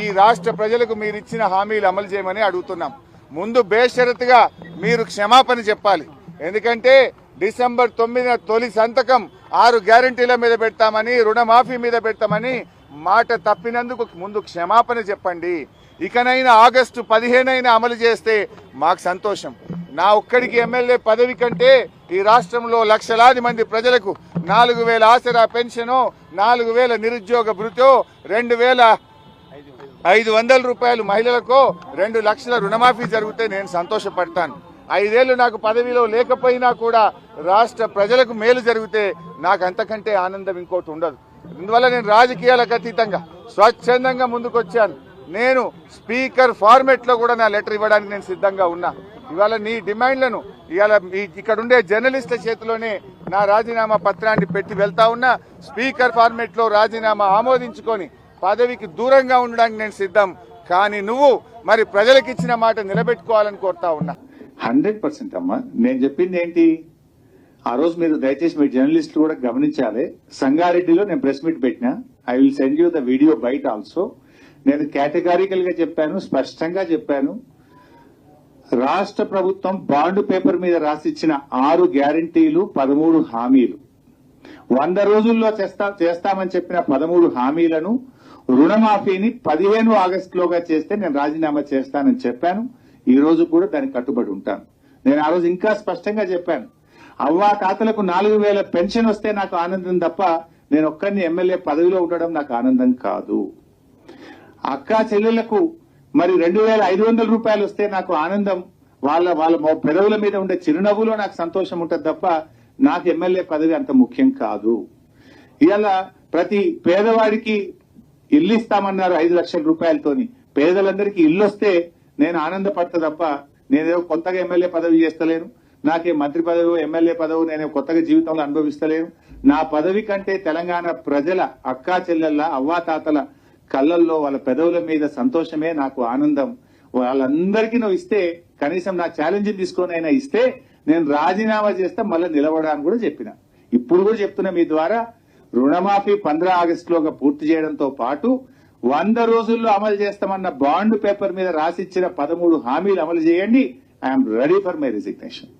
ఈ రాష్ట్ర ప్రజలకు మీరు ఇచ్చిన హామీలు అమలు చేయమని అడుగుతున్నాం. ముందు బేషరతుగా మీరు క్షమాపణ చెప్పాలి. ఎందుకంటే డిసెంబర్ తొమ్మిదిన తొలి సంతకం ఆరు గ్యారంటీల మీద పెడతామని రుణమాఫీ మీద పెడతామని మాట తప్పినందుకు ముందు క్షమాపణ చెప్పండి. ఇకనైనా ఆగస్టు పదిహేనైనా అమలు చేస్తే మాకు సంతోషం. నా ఒక్కడికి ఎమ్మెల్యే పదవి కంటే ఈ రాష్ట్రంలో లక్షలాది మంది ప్రజలకు నాలుగు వేల ఆసరా పెన్షను నాలుగు వేల నిరుద్యోగ భృతో రెండు వేల ఐదు వందల రూపాయలు మహిళలకు రెండు లక్షల రుణమాఫీ జరిగితే నేను సంతోషపడతాను. ఐదేళ్ళు నాకు పదవిలో లేకపోయినా కూడా రాష్ట్ర ప్రజలకు మేలు జరిగితే నాకు అంతకంటే ఆనందం ఇంకోటి ఉండదు. అందువల్ల నేను రాజకీయాలకు అతీతంగా స్వచ్ఛందంగా ముందుకొచ్చాను. నేను స్పీకర్ ఫార్మెట్లో కూడా నా లెటర్ ఇవ్వడానికి నేను సిద్ధంగా ఉన్నా. ఇవాళ నీ డిమాండ్లను ఇవాళ ఇక్కడ ఉండే జర్నలిస్టుల చేతిలోనే నా రాజీనామా పత్రాన్ని పెట్టి వెళ్తా ఉన్నా. స్పీకర్ ఫార్మెట్లో రాజీనామా ఆమోదించుకొని పదవికి దూరంగా ఉండడానికి నేను సిద్ధం. కానీ నువ్వు మరి ప్రజలకు ఇచ్చిన మాట నిలబెట్టుకోవాలని కోరుతా ఉన్నా. హండ్రెడ్ పర్సెంట్ అమ్మా. నేను చెప్పింది ఏంటి? ఆ రోజు మీరు దయచేసి మీ జర్నలిస్టులు కూడా గమనించాలి. సంగారెడ్డిలో నేను ప్రెస్ మీట్ పెట్టినా. I will send you the video బయట ఆల్సో. నేను కేటగారికల్గా చెప్పాను స్పష్టంగా చెప్పాను. రాష్ట్ర ప్రభుత్వం బాండ్ పేపర్ మీద రాసిచ్చిన ఆరు గ్యారంటీలు పదమూడు హామీలు. వంద రోజుల్లో చేస్తా చేస్తామని చెప్పిన పదమూడు హామీలను రుణమాఫీని పదిహేను ఆగస్టులోగా చేస్తే నేను రాజీనామా చేస్తానని చెప్పాను. ఈ రోజు కూడా దానికి కట్టుబడి ఉంటాను. నేను ఆ రోజు ఇంకా స్పష్టంగా చెప్పాను. అవ్వా తాతలకు నాలుగు వేల పెన్షన్ వస్తే నాకు ఆనందం తప్ప నేను ఒక్కరిని ఎమ్మెల్యే పదవిలో ఉండడం నాకు ఆనందం కాదు. అక్క చెల్లెళ్ళకు మరి రెండు వేల ఐదు వందల రూపాయలు వస్తే నాకు ఆనందం. వాళ్ళ వాళ్ళ పెదవుల మీద ఉండే చిరునవ్వులో నాకు సంతోషం ఉంటుంది తప్ప నాకు ఎమ్మెల్యే పదవి అంత ముఖ్యం కాదు. ఇలా ప్రతి పేదవాడికి ఇల్లు ఇస్తామన్నారు ఐదు లక్షల రూపాయలతోని. పేదలందరికీ ఇల్లు వస్తే నేను ఆనందపడతా తప్ప నేనేదో కొత్తగా ఎమ్మెల్యే పదవి చేస్తలేను. నాకే మంత్రి పదవి ఎమ్మెల్యే పదవి నేను కొత్తగా జీవితంలో అనుభవిస్తలేను. నా పదవి కంటే తెలంగాణ ప్రజల అక్కా చెల్లెళ్ళ అవ్వాతాతల కళ్ళల్లో వాళ్ళ పెదవుల మీద సంతోషమే నాకు ఆనందం. వాళ్ళందరికీ నువ్వు ఇస్తే కనీసం నా ఛాలెంజ్ తీసుకొని అయినా ఇస్తే నేను రాజీనామా చేస్తే మళ్ళీ నిలబడాలని కూడా చెప్పిన. ఇప్పుడు కూడా చెప్తున్నా మీ ద్వారా రుణమాఫీ పంద్రా ఆగస్టులోగా పూర్తి చేయడంతో పాటు వంద రోజుల్లో అమలు చేస్తామన్న బాండ్ పేపర్ మీద రాసిచ్చిన పదమూడు హామీలు అమలు చేయండి. I'm ready for my resignation